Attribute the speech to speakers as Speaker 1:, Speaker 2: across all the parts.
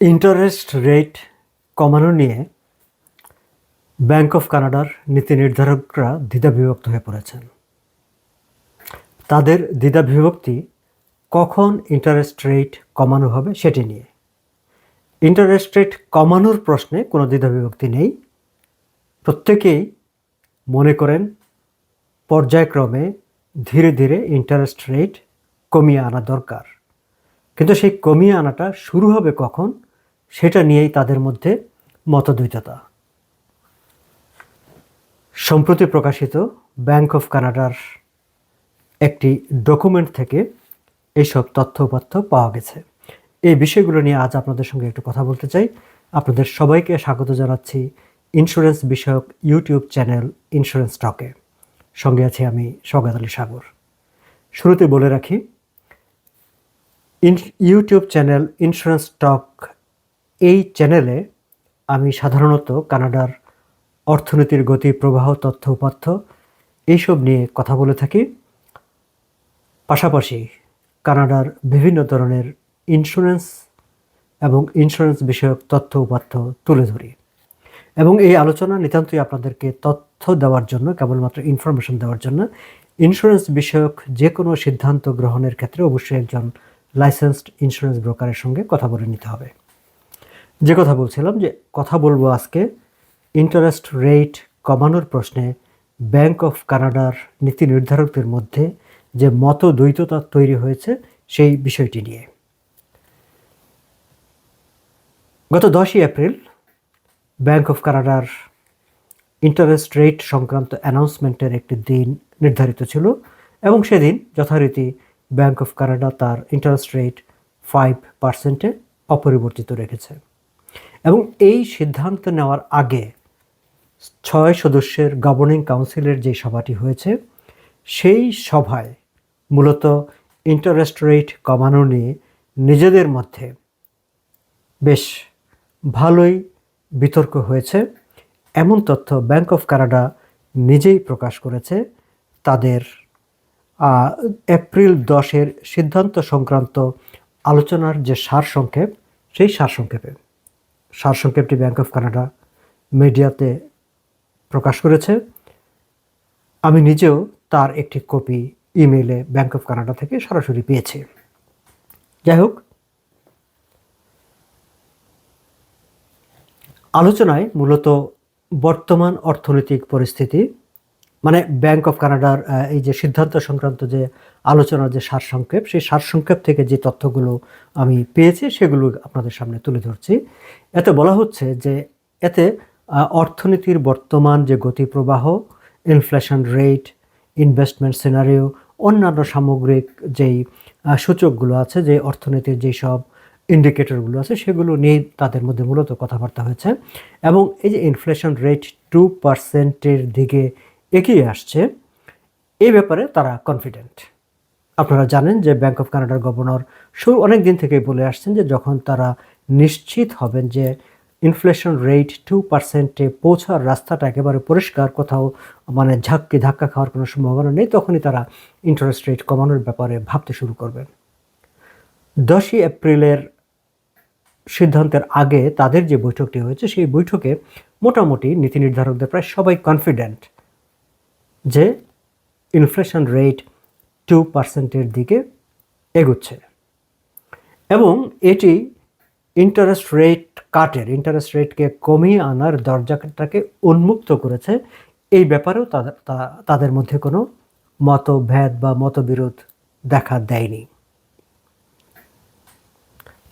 Speaker 1: Interest rate কমানো নিয়ে bank of কানাডার নীতি নির্ধারকরা দ্বিধাবিভক্ত হয়ে পড়েছেন। তাদের দ্বিধাবিভক্তি কখন ইন্টারেস্ট রেট কমানো হবে সেটি নিয়ে। ইন্টারেস্ট রেট কমানোর প্রশ্নে কোনো দ্বিধাবিভক্তি নেই। প্রত্যেকেই মনে করেন, পর্যায়ক্রমে ধীরে ধীরে ইন্টারেস্ট রেট কমিয়ে আনা দরকার। কিন্তু সেই কমিয়ে আনাটা শুরু হবে কখন? সেটা নিয়েই তাদের মধ্যে মতদ্বৈততা। সম্প্রতি প্রকাশিত ব্যাংক অফ কানাডার একটি ডকুমেন্ট থেকে এইসব তথ্য উপাত্য পাওয়া গেছে। এই বিষয়গুলো নিয়ে আজ আপনাদের সঙ্গে একটু কথা বলতে চাই। আপনাদের সবাইকে স্বাগত জানাচ্ছি ইন্স্যুরেন্স বিষয়ক ইউটিউব চ্যানেল ইন্স্যুরেন্স টকে। সঙ্গে আছি আমি সৌগাত আলী সাগর। শুরুতে বলে রাখি ইউটিউব চ্যানেল ইন্স্যুরেন্স টক এই চ্যানেলে আমি সাধারণত কানাডার অর্থনীতির গতি, প্রবাহ, তথ্য উপাত্য এইসব নিয়ে কথা বলে থাকি। পাশাপাশি কানাডার বিভিন্ন ধরনের ইন্স্যুরেন্স এবং ইন্স্যুরেন্স বিষয়ক তথ্য উপাত্য তুলে ধরি। এবং এই আলোচনা নিতান্তই আপনাদেরকে তথ্য দেওয়ার জন্য, কেবলমাত্র ইনফরমেশন দেওয়ার জন্য ইন্স্যুরেন্স বিষয়ক যে কোনো সিদ্ধান্ত গ্রহণের ক্ষেত্রে অবশ্যই একজন লাইসেন্সড ইন্স্যুরেন্স ব্রোকারের সঙ্গে কথা বলে নিতে হবে। যে কথা বলছিলাম যে কথা বলব আজকে ইন্টারেস্ট রেট কমানোর প্রশ্নে ব্যাংক অফ কানাডার নীতি নির্ধারকদের মধ্যে যে মত দ্বৈততা তৈরি হয়েছে সেই বিষয়টি নিয়ে। গত দশই এপ্রিল ব্যাংক অফ কানাডার ইন্টারেস্ট রেট সংক্রান্ত অ্যানাউন্সমেন্টের একটি দিন নির্ধারিত ছিল এবং সেদিন যথারীতি ব্যাংক অফ কানাডা তার ইন্টারেস্ট রেট ফাইভ পার্সেন্টে অপরিবর্তিত রেখেছে। এবং এই সিদ্ধান্ত নেওয়ার আগে ছয় সদস্যের গভর্নিং কাউন্সিলের যে সভাটি হয়েছে, সেই সভায় মূলত ইন্টারেস্ট রেট কমানো নিয়ে নিজেদের মধ্যে বেশ ভালোই বিতর্ক হয়েছে। এমন তথ্য ব্যাংক অফ কানাডা নিজেই প্রকাশ করেছে। তাদের এপ্রিল দশের সিদ্ধান্ত সংক্রান্ত আলোচনার যে সারসংক্ষেপ, সেই সারসংক্ষেপে। সারসংক্ষেপটি ব্যাংক অফ কানাডা মিডিয়াতে প্রকাশ করেছে। আমি নিজেও তার একটি কপি ইমেইলে ব্যাংক অফ কানাডা থেকে সরাসরি পেয়েছি। যাই হোক, আলোচনায় মূলত বর্তমান অর্থনৈতিক পরিস্থিতি মানে ব্যাংক অফ কানাডার এই যে সিদ্ধান্ত সংক্রান্ত যে আলোচনার যে সারসংক্ষেপ, সেই সারসংক্ষেপ থেকে যে তথ্যগুলো আমি পেয়েছি, সেগুলো আপনাদের সামনে তুলে ধরছি। এতে বলা হচ্ছে যে এতে অর্থনীতির বর্তমান যে গতিপ্রবাহ ইনফ্লেশন রেট ইনভেস্টমেন্ট সিনারিও অন্যান্য সামগ্রিক যেই সূচকগুলো আছে, যে অর্থনীতির যেই সব ইন্ডিকেটরগুলো আছে, সেগুলো নিয়ে তাদের মধ্যে মূলত কথাবার্তা হয়েছে। এবং এই যে ইনফ্লেশন রেট টু পার্সেন্টের দিকে এগিয়ে আসছে এই ব্যাপারে তারা কনফিডেন্ট আপনারা জানেন যে ব্যাংক অফ কানাডার গভর্নর শুরু অনেক দিন থেকেই বলে আসছেন যে যখন তারা নিশ্চিত হবেন যে ইনফ্লেশন রেট টু পার্সেন্টে পৌঁছার রাস্তাটা একেবারে পরিষ্কার, কোথাও মানে ঝাক্কি ধাক্কা খাওয়ার কোনো সম্ভাবনা নেই, তখনই তারা ইন্টারেস্ট রেট কমানোর ব্যাপারে ভাবতে শুরু করবেন। দশই এপ্রিলের সিদ্ধান্তের আগে তাদের যে বৈঠকটি হয়েছে, সেই বৈঠকে মোটামুটি নীতি নির্ধারকদের প্রায় সবাই কনফিডেন্ট যে ইনফ্লেশন রেট টু পার্সেন্টের দিকে এগুচ্ছে। এবং এটি ইন্টারেস্ট রেট কাটের ইন্টারেস্ট রেটকে কমিয়ে আনার দরজাটাকে উন্মুক্ত করেছে। এই ব্যাপারেও তাদের তাদের মধ্যে কোনো মতভেদ বা মতবিরোধ দেখা দেয়নি।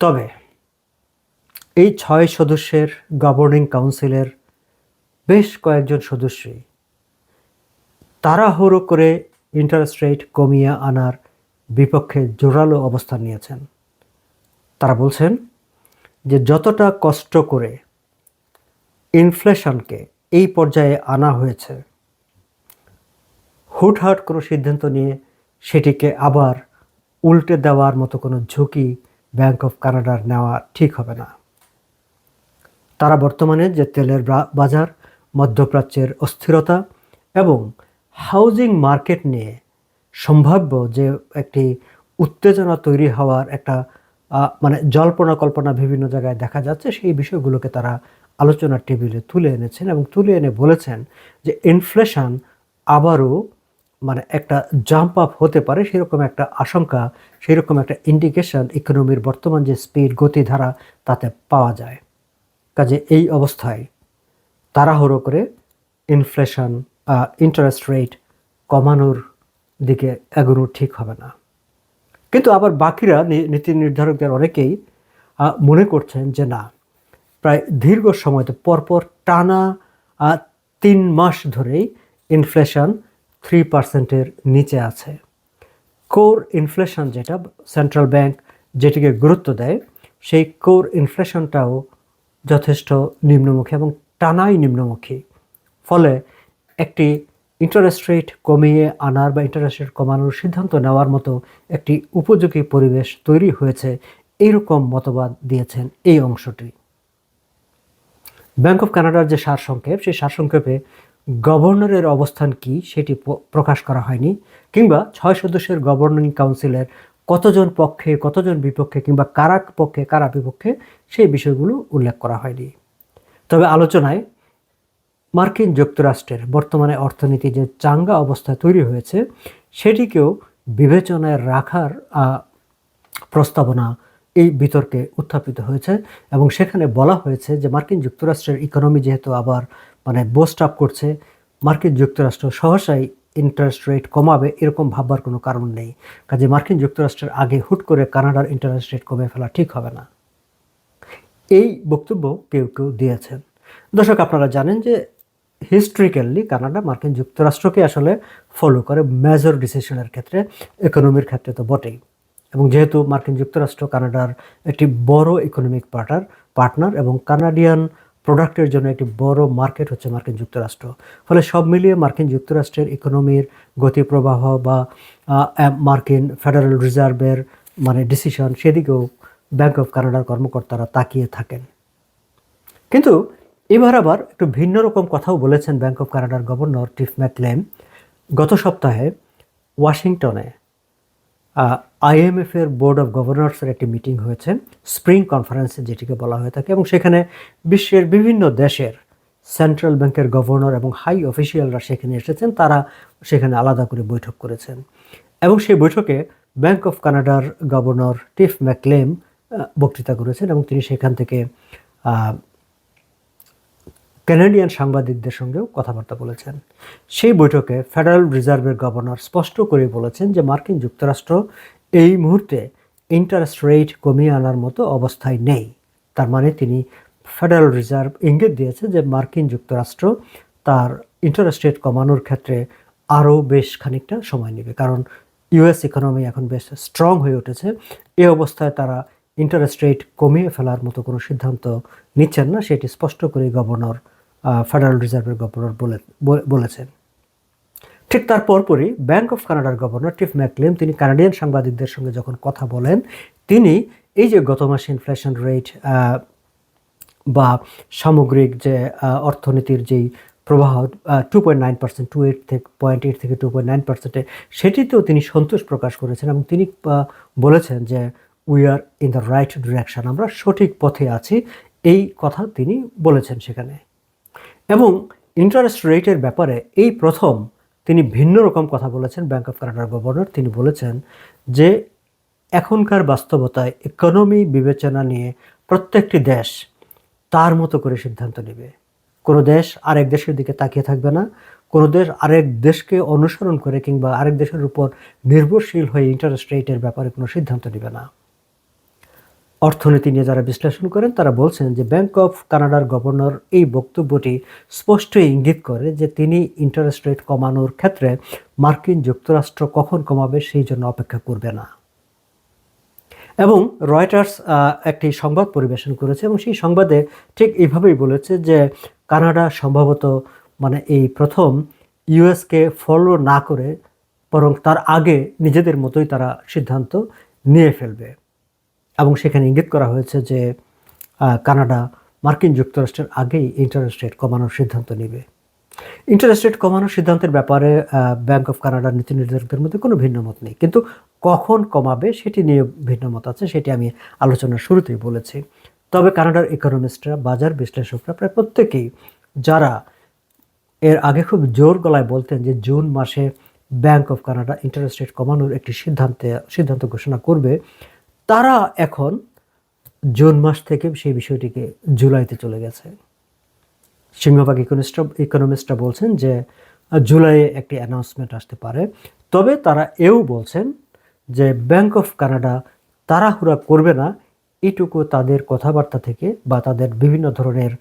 Speaker 1: তবে এই ছয় সদস্যের গভর্নিং কাউন্সিলের বেশ কয়েকজন সদস্যই তাড়াহুড়ো করে ইন্টারেস্ট রেট কমিয়ে আনার বিপক্ষে জোরালো অবস্থান নিয়েছেন। তারা বলছেন যে যতটা কষ্ট করে ইনফ্লেশনকে এই পর্যায়ে আনা হয়েছে, হুটহাট কোনো সিদ্ধান্ত নিয়ে সেটিকে আবার উল্টে দেওয়ার মতো কোনো ঝুঁকি ব্যাংক অফ কানাডার নেওয়া ঠিক হবে না। তারা বর্তমানে যে তেলের বাজার, মধ্যপ্রাচ্যের অস্থিরতা এবং হাউজিং মার্কেট নিয়ে সম্ভাব্য যে একটি উত্তেজনা তৈরি হওয়ার একটা মানে জল্পনা কল্পনা বিভিন্ন জায়গায় দেখা যাচ্ছে, সেই বিষয়গুলোকে তারা আলোচনার টেবিলে তুলে এনেছেন এবং তুলে এনে বলেছেন যে ইনফ্লেশন আবারও মানে একটা জাম্প আপ হতে পারে, সেরকম একটা আশঙ্কা, সেরকম একটা ইন্ডিকেশন ইকোনমির বর্তমান যে স্পিড গতিধারা তাতে পাওয়া যায়। কাজে এই অবস্থায় তাড়াহুড়ো করে ইনফ্লেশন ইন্টারেস্ট রেট কমানোর দিকে এগোনো ঠিক হবে না। কিন্তু আবার বাকিরা নীতি নির্ধারকদের অনেকেই মনে করছেন যে না, প্রায় দীর্ঘ সময়তে পরপর টানা তিন মাস ধরেই ইনফ্লেশন থ্রি পার্সেন্টের নিচে আছে। কোর ইনফ্লেশন যেটা সেন্ট্রাল ব্যাংক যেটিকে গুরুত্ব দেয়, সেই কোর ইনফ্লেশনটাও যথেষ্ট নিম্নমুখী এবং টানাই নিম্নমুখী। ফলে একটি ইন্টারেস্ট রেট কমিয়ে আনার বা ইন্টারেস্ট রেট কমানোর সিদ্ধান্ত নেওয়ার মতো একটি উপযোগী পরিবেশ তৈরি হয়েছে, এইরকম মতবাদ দিয়েছেন এই অংশটি। ব্যাংক অফ কানাডার যে সারসংক্ষেপ, সেই সারসংক্ষেপে গভর্নরের অবস্থান কি সেটি প্রকাশ করা হয়নি, কিংবা ছয় সদস্যের গভর্নিং কাউন্সিলের কতজন পক্ষে, কতজন বিপক্ষে, কিংবা কারা পক্ষে, কারা বিপক্ষে, সেই বিষয়গুলো উল্লেখ করা হয়নি। তবে আলোচনায় মার্কিন যুক্তরাষ্ট্রের বর্তমানে অর্থনীতি যে চাঙ্গা অবস্থা তৈরি হয়েছে, সেটিকেও বিবেচনায় রাখার প্রস্তাবনা এই বিতর্কে উত্থাপিত হয়েছে এবং সেখানে বলা হয়েছে যে মার্কিন যুক্তরাষ্ট্রের ইকোনমি যেহেতু আবার মানে বোস্ট আপ করছে, মার্কিন যুক্তরাষ্ট্র সহসাই ইন্টারেস্ট রেট কমাবে এরকম ভাববার কোনো কারণ নেই। কাজে মার্কিন যুক্তরাষ্ট্রের আগে হুট করে কানাডার ইন্টারেস্ট রেট কমে ফেলা ঠিক হবে না। এই বক্তব্য কেউ কেউ দিয়েছেন। দর্শক, আপনারা জানেন যে হিস্ট্রিক্যালি কানাডা মার্কিন যুক্তরাষ্ট্রকে আসলে ফলো করে মেজর ডিসিশনের ক্ষেত্রে ইকোনমির ক্ষেত্রে তো বটেই। এবং যেহেতু মার্কিন যুক্তরাষ্ট্র কানাডার একটি বড় ইকোনমিক পার্টার পার্টনার এবং কানাডিয়ান প্রোডাক্টের জন্য একটি বড় মার্কেট হচ্ছে মার্কিন যুক্তরাষ্ট্র। ফলে সব মিলিয়ে মার্কিন যুক্তরাষ্ট্রের ইকোনমির গতি প্রবাহ বা মার্কিন ফেডারেল রিজার্ভের মানে ডিসিশন সেদিকেও ব্যাংক অফ কানাডার কর্মকর্তারা তাকিয়ে থাকেন। কিন্তু এবার আবার একটু ভিন্ন রকম কথাও বলেছেন ব্যাংক অফ কানাডার গভর্নর টিফ ম্যাকলেম গত সপ্তাহে ওয়াশিংটনে আইএমএফের বোর্ড অফ গভর্নর্সের একটি মিটিং হয়েছে স্প্রিং কনফারেন্স যেটিকে বলা হয়ে থাকে, এবং সেখানে বিশ্বের বিভিন্ন দেশের সেন্ট্রাল ব্যাংকের গভর্নর এবং হাই অফিসিয়ালরা সেখানে এসেছেন, তারা সেখানে আলাদা করে বৈঠক করেছেন। এবং সেই বৈঠকে ব্যাংক অফ কানাডার গভর্নর টিফ ম্যাকলেম বক্তৃতা করেছেন, এবং তিনি সেখান থেকে কানাডিয়ান সাংবাদিকদের সঙ্গেও কথাবার্তা বলেছেন। সেই বৈঠকে ফেডারেল রিজার্ভের গভর্নর স্পষ্ট করে বলেছেন যে মার্কিন যুক্তরাষ্ট্র এই মুহূর্তে ইন্টারেস্ট রেট কমিয়ে আনার মতো অবস্থায় নেই। তার মানে তিনি ফেডারেল রিজার্ভ ইঙ্গিত দিয়েছে যে মার্কিন যুক্তরাষ্ট্র তার ইন্টারেস্ট রেট কমানোর ক্ষেত্রে আরও বেশ খানিকটা সময় নেবে। কারণ ইউএস ইকোনমি এখন বেশ স্ট্রং হয়ে উঠেছে। এ অবস্থায় তারা ইন্টারেস্ট রেট কমিয়ে ফেলার মতো কোনো সিদ্ধান্ত নিচ্ছেন না, সেটি স্পষ্ট করে গভর্নর ফেডারেল রিজার্ভের গভর্নর বলে, বলে- বলেছেন। ঠিক তার পরপরই ব্যাংক অফ কানাডার গভর্নর টিফ ম্যাকলেম তিনি কানাডিয়ান সাংবাদিকদের সঙ্গে যখন কথা বলেন, তিনি এই যে গত মাসে ইনফ্লেশন রেট বা সামগ্রিক যে অর্থনীতির যেই প্রবাহ two point nine percent two eight থেকে পয়েন্ট এইট থেকে টু পয়েন্ট নাইন পার্সেন্টে সেটিতেও তিনি সন্তোষ প্রকাশ করেছেন এবং তিনি বলেছেন যে we are in the right direction আমরা সঠিক পথে আছি। এই কথা তিনি বলেছেন সেখানে। এবং ইন্টারেস্ট রেটের ব্যাপারে এই প্রথম তিনি ভিন্ন রকম কথা বলেছেন ব্যাংক অফ কানাডার গভর্নর তিনি বলেছেন যে এখনকার বাস্তবতায় ইকোনমি বিবেচনা নিয়ে প্রত্যেকটি দেশ তার মতো করে সিদ্ধান্ত নেবে। কোনো দেশ আরেক দেশের দিকে তাকিয়ে থাকবে না। কোনো দেশ আরেক দেশকে অনুসরণ করে কিংবা আরেক দেশের উপর নির্ভরশীল হয়ে ইন্টারেস্ট রেটের ব্যাপারে কোনো সিদ্ধান্ত নেবে না। অর্থনীতি নিয়ে যারা বিশ্লেষণ করেন, তারা বলছেন যে ব্যাংক অফ কানাডার গভর্নর এই বক্তব্যটি স্পষ্ট ইঙ্গিত করে যে তিনি ইন্টারেস্ট রেট কমানোর ক্ষেত্রে মার্কিন যুক্তরাষ্ট্র কখন কমাবে সেই জন্য অপেক্ষা করবে না। এবং রয়টার্স একটি সংবাদ পরিবেশন করেছে এবং সেই সংবাদে ঠিক এইভাবেই বলেছে যে কানাডা সম্ভবত মানে এই প্রথম ইউএসকে ফলো না করে বরং তার আগে নিজেদের মতোই তারা সিদ্ধান্ত নিয়ে ফেলবে। এবং সেখানে ইঙ্গিত করা হয়েছে যে কানাডা মার্কিন যুক্তরাষ্ট্রের আগেই ইন্টারেস্ট রেট কমানোর সিদ্ধান্ত নেবে। ইন্টারেস্ট রেট কমানোর সিদ্ধান্তের ব্যাপারে ব্যাংক অফ কানাডার নীতি নির্ধারকদের মধ্যে কোনো ভিন্ন মত নেই। কিন্তু কখন কমাবে সেটি নিয়ে ভিন্ন মত আছে, সেটি আমি আলোচনার শুরুতেই বলেছি। তবে কানাডার ইকোনমিস্টরা বাজার বিশ্লেষকরা প্রায় প্রত্যেকেই, যারা এর আগে খুব জোর গলায় বলতেন যে, জুন মাসে bank of Canada interest rate কমানোর একটি সিদ্ধান্তে, সিদ্ধান্ত ঘোষণা করবে তারা এখন জুন মাস থেকে সেই বিষয়টিকে জুলাইতে চলে গেছে। সিংহভাগ ইকোনমিস্টরা ইকোনমিস্টরা বলছেন যে, জুলাইয়ে একটি অ্যানাউন্সমেন্ট আসতে পারে। তবে তারা এও বলছেন যে ব্যাংক অফ কানাডা তাড়াহুড়া করবে না। এটুকু তাদের কথাবার্তা থেকে বা তাদের বিভিন্ন ধরনের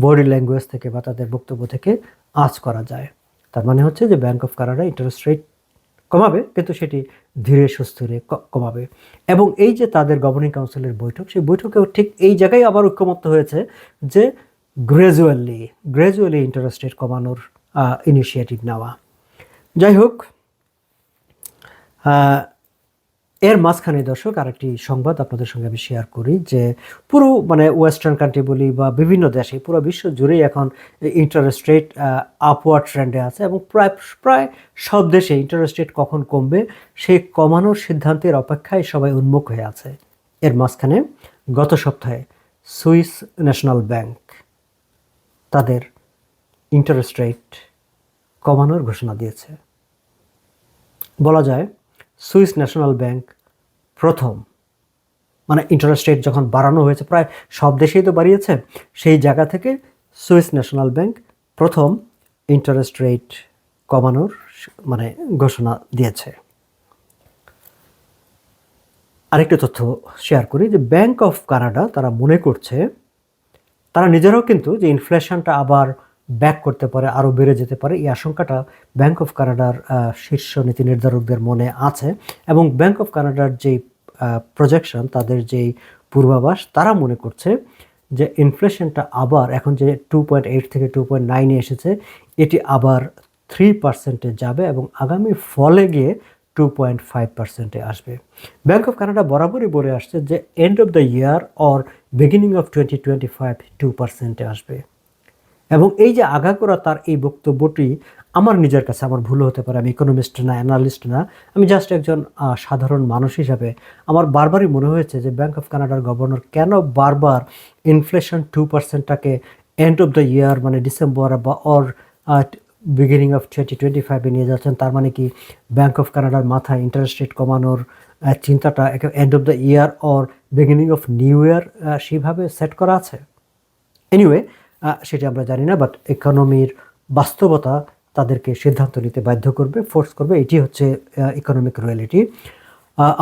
Speaker 1: বডি ল্যাঙ্গুয়েজ থেকে বা তাদের বক্তব্য থেকে আজ করা যায়। তার মানে হচ্ছে যে bank of Canada interest rate কমাবে, কিন্তু সেটি ধীরে সুস্থিরে কমাবে। এবং এই যে তাদের গভর্নিং কাউন্সিলের বৈঠক, সেই বৈঠকেও ঠিক এই জায়গায় আবার ঐক্যমত্য হয়েছে যে গ্র্যাজুয়ালি গ্র্যাজুয়ালি ইন্টারেস্ট রেট কমানোর ইনিশিয়েটিভ নেওয়া। যাই হোক এর মাঝখানে দর্শক, আরেকটি সংবাদ আপনাদের সঙ্গে আমি শেয়ার করি যে পুরো মানে ওয়েস্টার্ন কান্ট্রি বলি বা বিভিন্ন দেশে পুরো বিশ্ব জুড়েই এখন ইন্টারেস্ট রেট আপওয়ার্ড ট্রেন্ডে আছে এবং প্রায় প্রায় সব দেশে ইন্টারেস্ট রেট কখন কমবে সেই কমানোর সিদ্ধান্তের অপেক্ষায় সবাই উন্মুখ হয়ে আছে। এর মাঝখানে গত সপ্তাহে সুইস ন্যাশনাল ব্যাংক তাদের ইন্টারেস্ট রেট কমানোর ঘোষণা দিয়েছে। বলা যায় সুইস ন্যাশনাল ব্যাংক প্রথম। মানে ইন্টারেস্ট রেট যখন বাড়ানো হয়েছে, প্রায় সব দেশেই তো বাড়িয়েছে, সেই জায়গা থেকে সুইস ন্যাশনাল ব্যাংক প্রথম ইন্টারেস্ট রেট কমানোর মানে ঘোষণা দিয়েছে। আরেকটি তথ্য শেয়ার করি যে ব্যাংক অফ কানাডা তারা মনে করছে, তারা নিজেরাও কিন্তু যে ইনফ্লেশনটা আবার ব্যাক করতে পারে, আরও বেড়ে যেতে পারে, এই আশঙ্কাটা ব্যাংক অফ কানাডার শীর্ষ নীতি নির্ধারকদের মনে আছে এবং ব্যাংক অফ কানাডার যেই প্রজেকশন তাদের যেই পূর্বাভাস, তারা মনে করছে যে ইনফ্লেশনটা আবার এখন যে টু পয়েন্ট এইট থেকে টু পয়েন্ট নাইনে এসেছে, এটি আবার থ্রি পার্সেন্টে যাবে এবং আগামী ফলে গিয়ে টু পয়েন্ট ফাইভ পার্সেন্টে আসবে। ব্যাংক অফ কানাডা বরাবরই বলে আসছে যে end of the year or beginning of twenty twenty five two পার্সেন্টে আসবে। এবং এই যে আগাগোড়া তার এই বক্তব্যটি আমার নিজের কাছে আমার ভুল হতে পারে, আমি ইকোনমিস্ট না অ্যানালিস্ট না, আমি জাস্ট একজন সাধারণ মানুষ হিসাবে আমার বারবারই মনে হয়েছে যে ব্যাংক অফ কানাডার গভর্নর কেন বারবার ইনফ্লেশন টু পার্সেন্টটাকে এন্ড অফ দ্য ইয়ার মানে ডিসেম্বর বা or beginning of twenty twenty ফাইভে নিয়ে যাচ্ছেন, তার মানে কি ব্যাংক অফ কানাডার মাথায় ইন্টারেস্ট রেট কমানোর চিন্তাটা end of the year or beginning of new year সেইভাবে সেট করা আছে? এনিওয়ে সেটি আমরা জানি না বাট ইকোনমির বাস্তবতা তাদেরকে সিদ্ধান্ত নিতে বাধ্য করবে ফোর্স করবে, এটি হচ্ছে ইকোনমিক রিয়েলিটি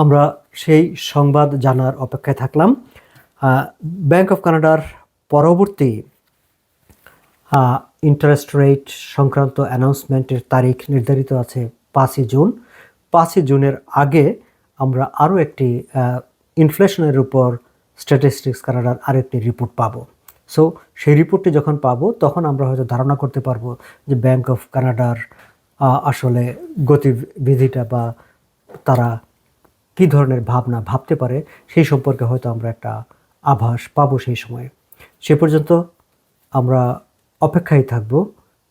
Speaker 1: আমরা সেই সংবাদ জানার অপেক্ষায় থাকলাম। ব্যাংক অফ কানাডার পরবর্তী ইন্টারেস্ট রেট সংক্রান্ত অ্যানাউন্সমেন্টের তারিখ নির্ধারিত আছে পাঁচই জুন। পাঁচই জুনের আগে আমরা আরও একটি ইনফ্লেশনের উপর স্ট্যাটিস্টিক্স কানাডার আরেকটি রিপোর্ট পাবো। সো সেই রিপোর্টটি যখন পাবো, তখন আমরা হয়তো ধারণা করতে পারব যে ব্যাংক অফ কানাডার আসলে গতিবিধিটা বা তারা কী ধরনের ভাবনা ভাবতে পারে, সেই সম্পর্কে হয়তো আমরা একটা আভাস পাবো সেই সময়ে। সে পর্যন্ত আমরা অপেক্ষায় থাকব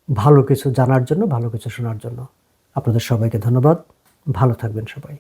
Speaker 1: ভালো কিছু জানার জন্য, ভালো কিছু শোনার জন্য। আপনাদের সবাইকে ধন্যবাদ। ভালো থাকবেন সবাই।